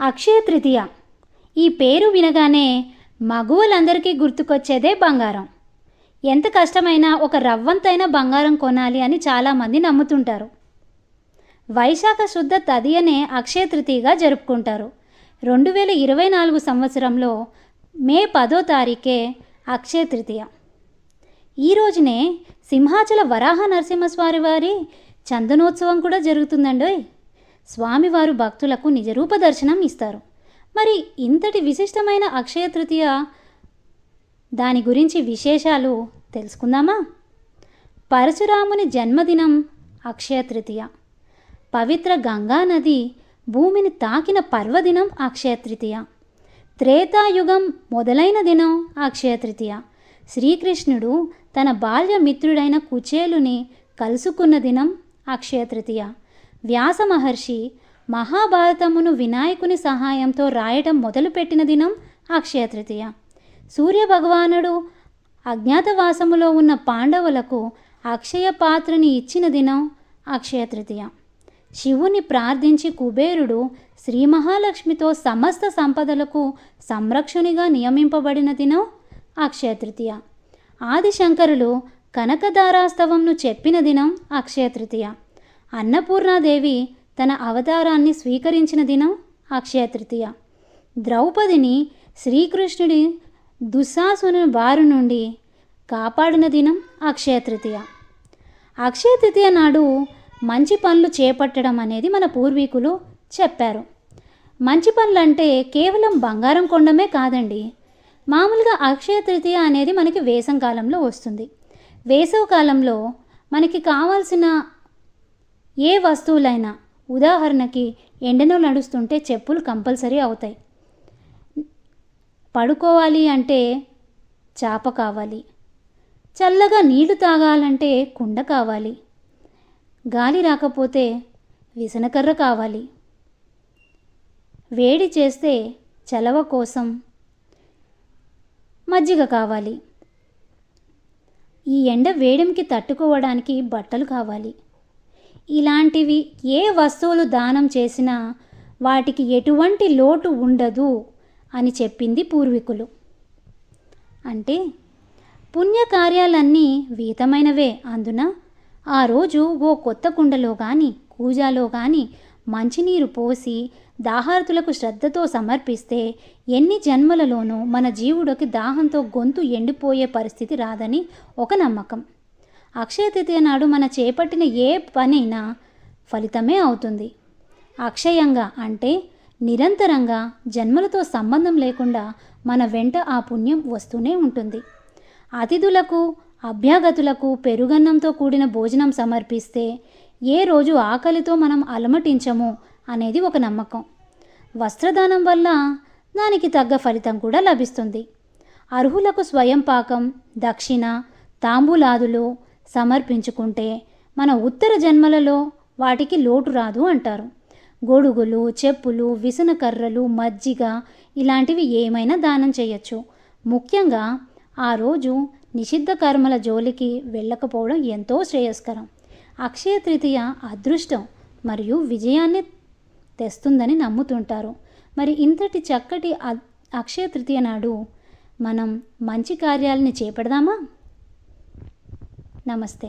అక్షయ తృతీయ. ఈ పేరు వినగానే మగువలందరికీ గుర్తుకొచ్చేదే బంగారం. ఎంత కష్టమైనా ఒక రవ్వంతైన బంగారం కొనాలి అని చాలామంది నమ్ముతుంటారు. వైశాఖ శుద్ధ తదియనే అక్షయ తృతీయగా జరుపుకుంటారు. రెండు వేల ఇరవై నాలుగు సంవత్సరంలో మే పదో తారీఖే అక్షయ తృతీయ. ఈ రోజునే సింహాచల వరాహ నరసింహస్వామి వారి చందనోత్సవం కూడా జరుగుతుందండోయ్. స్వామివారు భక్తులకు నిజరూప దర్శనం ఇస్తారు. మరి ఇంతటి విశిష్టమైన అక్షయ తృతీయ దాని గురించి విశేషాలు తెలుసుకుందామా? పరశురాముని జన్మదినం అక్షయ తృతీయ. పవిత్ర గంగా నది భూమిని తాకిన పర్వదినం అక్షయ తృతీయ. త్రేతాయుగం మొదలైన దినం అక్షయ తృతీయ. శ్రీకృష్ణుడు తన బాల్య మిత్రుడైన కుచేలుని కలుసుకున్న దినం అక్షయ తృతీయ. వ్యాస మహర్షి మహాభారతమును వినాయకుని సహాయంతో రాయటం మొదలుపెట్టిన దినం అక్షయ తృతీయ. సూర్య భగవానుడు అజ్ఞాతవాసములో ఉన్న పాండవులకు అక్షయ పాత్రని ఇచ్చిన దినం అక్షయ తృతీయ. శివుని ప్రార్థించి కుబేరుడు శ్రీ మహాలక్ష్మితో సమస్త సంపదలకు సంరక్షణిగా నియమింపబడిన దినం అక్షయ తృతీయ. ఆదిశంకరులు కనకదారాస్తవంను చెప్పిన దినం అక్షయ తృతీయ. అన్నపూర్ణాదేవి తన అవతారాన్ని స్వీకరించిన దినం అక్షయ తృతీయ. ద్రౌపదిని శ్రీకృష్ణుడి దుశ్శాసుని బారు నుండి కాపాడిన దినం అక్షయ తృతీయ. అక్షయ తృతీయ నాడు మంచి పనులు చేపట్టడం అనేది మన పూర్వీకులు చెప్పారు. మంచి పనులు అంటే కేవలం బంగారం కొండమే కాదండి. మామూలుగా అక్షయ తృతీయ అనేది మనకి వేసం కాలంలో వస్తుంది. వేసవ కాలంలో మనకి కావాల్సిన ఏ వస్తువులైనా ఉదాహరణకి ఎండలో నడుస్తుంటే చెప్పులు కంపల్సరీ అవుతాయి. పడుకోవాలి అంటే చాప కావాలి. చల్లగా నీళ్ళు తాగాలంటే కుండ కావాలి. గాలి రాకపోతే విసనకర్ర కావాలి. వేడి చేస్తే చలవ కోసం మజ్జిగ కావాలి. ఈ ఎండ వేడింకి తట్టుకోవడానికి బట్టలు కావాలి. ఇలాంటివి ఏ వస్తువులు దానం చేసినా వాటికి ఎటువంటి లోటు ఉండదు అని చెప్పింది పూర్వీకులు. అంటే పుణ్యకార్యాలన్నీ వీతమైనవే అందున ఆ రోజు ఓ కొత్త కుండలో కానీ కూజాలో కానీ మంచినీరు పోసి దాహార్తులకు శ్రద్ధతో సమర్పిస్తే ఎన్ని జన్మలలోనూ మన జీవుడికి దాహంతో గొంతు ఎండిపోయే పరిస్థితి రాదని ఒక నమ్మకం. అక్షయ తృతీయ నాడు మన చేపట్టిన ఏ పనైనా ఫలితమే అవుతుంది. అక్షయంగా అంటే నిరంతరంగా జన్మలతో సంబంధం లేకుండా మన వెంట ఆ పుణ్యం వస్తూనే ఉంటుంది. అతిథులకు అభ్యాగతులకు పెరుగన్నంతో కూడిన భోజనం సమర్పిస్తే ఏ రోజు ఆకలితో మనం అలమటించము అనేది ఒక నమ్మకం. వస్త్రదానం వల్ల దానికి తగ్గ ఫలితం కూడా లభిస్తుంది. అర్హులకు స్వయం పాకం దక్షిణ తాంబూలాదులు సమర్పించుకుంటే మన ఉత్తర జన్మలలో వాటికి లోటు రాదు అంటారు. గొడుగులు చెప్పులు విసనకర్రలు మజ్జిగ ఇలాంటివి ఏమైనా దానం చేయొచ్చు. ముఖ్యంగా ఆ రోజు నిషిద్ధ కర్మల జోలికి వెళ్ళకపోవడం ఎంతో శ్రేయస్కరం. అక్షయ తృతీయ అదృష్టం మరియు విజయాన్ని తెస్తుందని నమ్ముతుంటారు. మరి ఇంతటి చక్కటి అక్షయ తృతీయ నాడు మనం మంచి కార్యాలని చేపడదామా? నమస్తే.